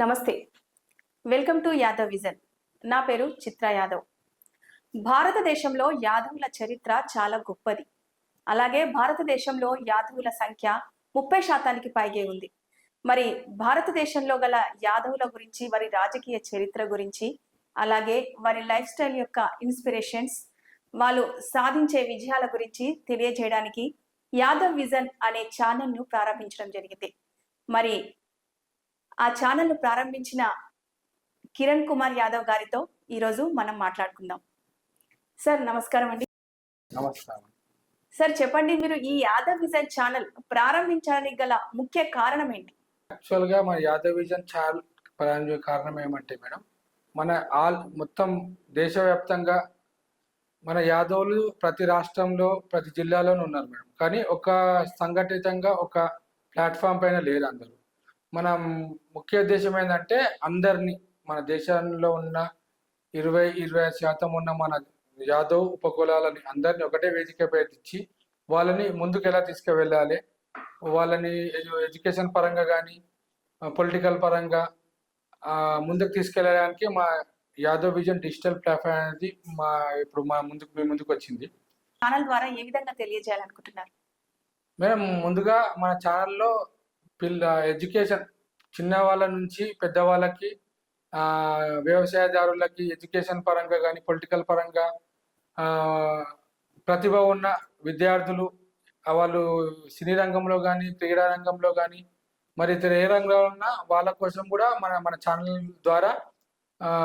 నమస్తే. Welcome to Yadav vision నా పేరు చిత్ర యాదవ్. భారతదేశంలో యాదవుల చరిత్ర చాలా గొప్పది. అలాగే భారతదేశంలో యాదవుల సంఖ్య ముప్పై శాతానికి పైగే ఉంది. మరి భారతదేశంలో గల యాదవుల గురించి వారి రాజకీయ చరిత్ర గురించి అలాగే వారి లైఫ్ స్టైల్ యొక్క ఇన్స్పిరేషన్స్ వాళ్ళు సాధించే విజయాల గురించి తెలియజేయడానికి యాదవ్ విజన్ అనే ఛానల్ను ప్రారంభించడం జరిగింది. మరి ఆ ఛానల్ను ప్రారంభించిన కిరణ్ కుమార్ యాదవ్ గారితో ఈరోజు మనం మాట్లాడుకుందాం. సార్ నమస్కారం అండి. నమస్కారం. సార్ చెప్పండి మీరు ఈ యాదవ్ విజన్ ఛానల్ ప్రారంభించడానికి గల ముఖ్య కారణం ఏంటి? యాక్చువల్గా మన యాదవ్ విజన్ ఛానల్ ప్రారంభ కారణం ఏమంటే మేడం మన ఆల్ మొత్తం దేశవ్యాప్తంగా మన యాదవులు ప్రతి రాష్ట్రంలో ప్రతి జిల్లాలోనూ ఉన్నారు మేడం. కానీ ఒక సంఘటితంగా ఒక ప్లాట్ఫామ్ పైన లేరు అందరూ. మన ముఖ్య ఉద్దేశం ఏంటంటే అందరినీ మన దేశంలో ఉన్న ఇరవై ఇరవై శాతం ఉన్న మన యాదవ్ ఉపకులాలని అందరినీ ఒకటే వేదికపై తెచ్చి వాళ్ళని ముందుకు ఎలా తీసుకువెళ్ళాలి? వాళ్ళని ఎడ్యు- ఎడ్యుకేషన్ పరంగా కానీ పొలిటికల్ పరంగా ముందుకు తీసుకెళ్ళడానికి మా యాదవ్ విజన్ డిజిటల్ ప్లాట్ఫామ్ అనేది మా ఇప్పుడు మా ముందుకు ముందుకు వచ్చింది. ఛానల్ ద్వారా ఏ విధంగా తెలియజేయాలనుకుంటున్నారు? మేడం ముందుగా మన ఛానల్లో పిల్ల ఎడ్యుకేషన్ చిన్న వాళ్ళ నుంచి పెద్దవాళ్ళకి వ్యవసాయదారులకి ఎడ్యుకేషన్ పరంగా కానీ పొలిటికల్ పరంగా ప్రతిభ ఉన్న విద్యార్థులు వాళ్ళు సినీ రంగంలో కానీ క్రీడా రంగంలో కానీ మరి ఇతర ఏ రంగంలో ఉన్నా వాళ్ళ కోసం కూడా మన మన ఛానల్ ద్వారా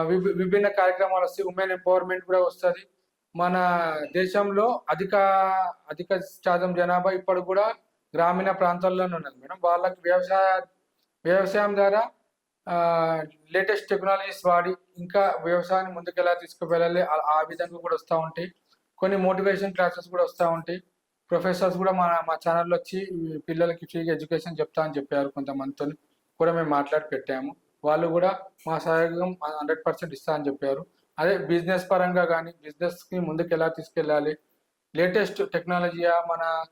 విభి- విభిన్న కార్యక్రమాలు వస్తాయి. ఉమెన్ ఎంపవర్మెంట్ కూడా వస్తుంది. మన దేశంలో అధిక అధిక శాతం జనాభా ఇప్పుడు కూడా గ్రామీణ ప్రాంతాల్లోనే ఉన్నది మేడం. వాళ్ళకి వ్యవసాయ వ్యవసాయం ద్వారా లేటెస్ట్ టెక్నాలజీస్ వాడి ఇంకా వ్యవసాయాన్ని ముందుకు ఎలా తీసుకువెళ్ళాలి ఆ- ఆ విధంగా కూడా వస్తూ ఉంటాయి. కొన్ని మోటివేషన్ క్లాసెస్ కూడా వస్తూ ఉంటాయి. ప్రొఫెసర్స్ కూడా మన మా ఛానల్లో వచ్చి పిల్లలకి ఫ్రీగా ఎడ్యుకేషన్ చెప్తా అని చెప్పారు కొంతమందితో కూడా మేము మాట్లాడి పెట్టాము. వాళ్ళు కూడా మా సహాయం హండ్రెడ్ పర్సెంట్ ఇస్తా అని చెప్పారు. అదే బిజినెస్ పరంగా కానీ బిజినెస్కి ముందుకు ఎలా తీసుకెళ్ళాలి లేటెస్ట్ టెక్నాలజీయా మన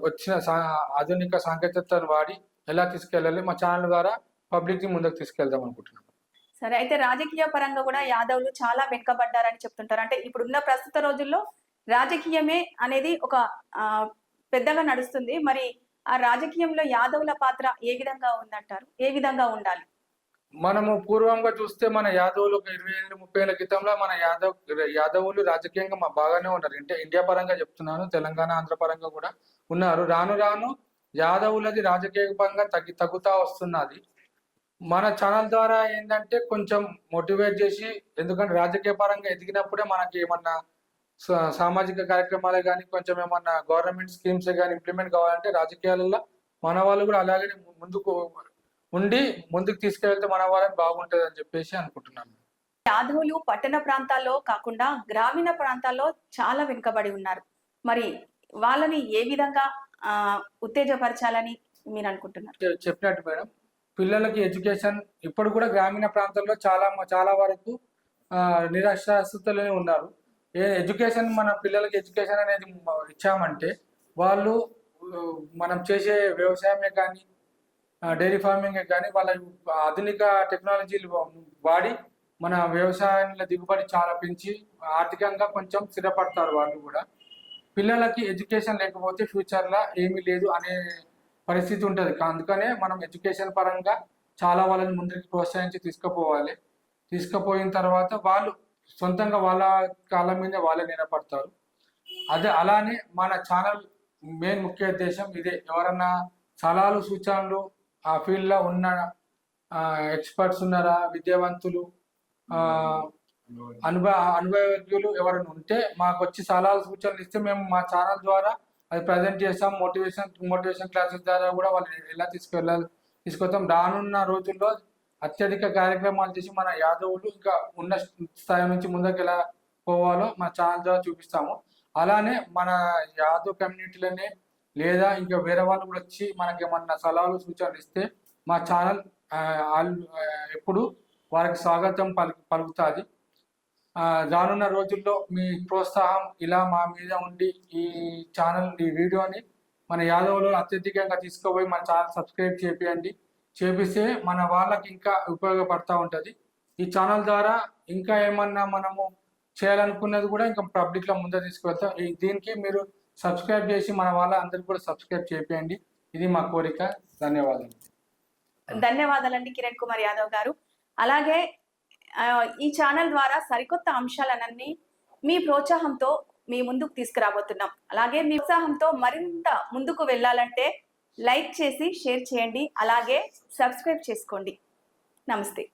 వచ్చిన సా- ఆధునిక సాంకేతికతను వాడి ఎలా తీసుకెళ్ళాలి మా ఛానల్ ద్వారా పబ్లిక్ని ముందుకు తీసుకెళ్దాం అనుకుంటున్నాం. సరే అయితే రాజకీయ పరంగా కూడా యాదవులు చాలా వెనుకబడ్డారని చెప్తుంటారు. అంటే ఇప్పుడున్న ప్రస్తుత రోజుల్లో రాజకీయమే అనేది ఒక పెద్దగా నడుస్తుంది. మరి ఆ రాజకీయంలో యాదవుల పాత్ర ఏ విధంగా ఉందంటారు? ఏ విధంగా ఉండాలి? మనము పూర్వంగా చూస్తే మన యాదవులు ఒక ఇరవై ఏళ్ళు ముప్పై ఏళ్ళ క్రితంలో మన యాదవ్ యాదవులు రాజకీయంగా మా బాగానే ఉన్నారు అంటే ఇండియా పరంగా చెప్తున్నాను తెలంగాణ ఆంధ్ర పరంగా కూడా ఉన్నారు. రాను రాను యాదవులది రాజకీయ పరంగా తగ్గి తగ్గుతా వస్తున్నది. మన ఛానల్ ద్వారా ఏంటంటే కొంచెం మోటివేట్ చేసి ఎందుకంటే రాజకీయ పరంగా ఎదిగినప్పుడే మనకి ఏమన్నా సా- సామాజిక కార్యక్రమాలే కానీ కొంచెం ఏమన్నా గవర్నమెంట్ స్కీమ్స్ కానీ ఇంప్లిమెంట్ కావాలంటే రాజకీయాలలో మన వాళ్ళు కూడా అలాగే ముందుకు ఉండి ముందుకు తీసుకెళ్తే మన వాళ్ళని బాగుంటుంది అని చెప్పేసి అనుకుంటున్నాను. యాదవులు పట్టణ ప్రాంతాల్లో కాకుండా గ్రామీణ ప్రాంతాల్లో చాలా వెనుకబడి ఉన్నారు. మరి వాళ్ళని ఏ విధంగా ఉత్తేజపరచాలని మీరు అనుకుంటున్నారు? చెప్పినట్టు మేడం. పిల్లలకి ఎడ్యుకేషన్ ఇప్పుడు కూడా గ్రామీణ ప్రాంతాల్లో చాలా చాలా వరకు నిరాశ్రస్తులనే ఉన్నారు. ఏ ఎడ్యుకేషన్ మన పిల్లలకి ఎడ్యుకేషన్ అనేది ఇచ్చామంటే వాళ్ళు మనం చేసే వ్యవసాయమే కానీ డైరీ ఫార్మింగ్ కానీ వాళ్ళ ఆధునిక టెక్నాలజీలు వాడి మన వ్యవసాయంలో దిగుబడి చాలా పెంచి ఆర్థికంగా కొంచెం స్థిరపడతారు వాళ్ళు కూడా. పిల్లలకి ఎడ్యుకేషన్ లేకపోతే ఫ్యూచర్లో ఏమీ లేదు అనే పరిస్థితి ఉంటుంది. అందుకనే మనం ఎడ్యుకేషన్ పరంగా చాలా వాళ్ళని ముందుకు ప్రోత్సహించి తీసుకుపోవాలి. తీసుకుపోయిన తర్వాత వాళ్ళు సొంతంగా వాళ్ళ కాళ్ళ మీద వాళ్ళే నిలబడతారు. అదే అలానే మన ఛానల్ మెయిన్ ముఖ్య ఉద్దేశం ఇదే. ఎవరన్నా సలహాలు సూచనలు ఆ ఫీల్డ్లో ఉన్న ఎక్స్పర్ట్స్ ఉన్నారా? విద్యావంతులు అనుభవ అనుభవజ్ఞులు ఎవరైనా ఉంటే మాకు వచ్చి సలహాలు సూచనలు ఇస్తే మేము మా ఛానల్ ద్వారా అది ప్రజెంట్ చేస్తాం. మోటివేషన్ మోటివేషన్ క్లాసెస్ ద్వారా కూడా వాళ్ళు ఎలా తీసుకెళ్ళాలి తీసుకొస్తాం. రానున్న రోజుల్లో అత్యధిక కార్యక్రమాలు చేసి మన యాదవులు ఇంకా ఉన్న స్థాయి నుంచి ముందుకు ఎలా పోవాలో మా ఛానల్ ద్వారా చూపిస్తాము. అలానే మన యాదవ్ కమ్యూనిటీలోనే లేదా ఇంకా వేరే వాళ్ళు కూడా వచ్చి మనకి ఏమన్నా సలహాలు సూచనలు ఇస్తే మా ఛానల్ ఎప్పుడు వారికి స్వాగతం పలు పలుకుతుంది. రానున్న రోజుల్లో మీ ప్రోత్సాహం ఇలా మా మీద ఉండి ఈ ఛానల్ ఈ వీడియోని మన యాదవ్లో అత్యధికంగా తీసుకుపోయి మన ఛానల్ సబ్స్క్రైబ్ చేపియండి. చేపిస్తే మన వాళ్ళకి ఇంకా ఉపయోగపడతా ఉంటుంది. ఈ ఛానల్ ద్వారా ఇంకా ఏమన్నా మనము చేయాలనుకున్నది కూడా ఇంకా పబ్లిక్లో ముందే తీసుకువెళ్తాం. ఈ దీనికి మీరు సబ్స్క్రైబ్ చేసి మన వాళ్ళ అందరికి కూడా సబ్స్క్రైబ్ చేయండి ఇది మా కోరిక. ధన్యవాదాలు. ధన్యవాదాలండి కిరణ్ కుమార్ యాదవ్ గారు. అలాగే ఈ ఛానల్ ద్వారా సరికొత్త అంశాలన్నీ మీ ప్రోత్సాహంతో మీ ముందుకు తీసుకురాబోతున్నాం. అలాగే మీ ఉత్సాహంతో మరింత ముందుకు వెళ్ళాలంటే లైక్ చేసి షేర్ చేయండి. అలాగే సబ్స్క్రైబ్ చేసుకోండి. నమస్తే.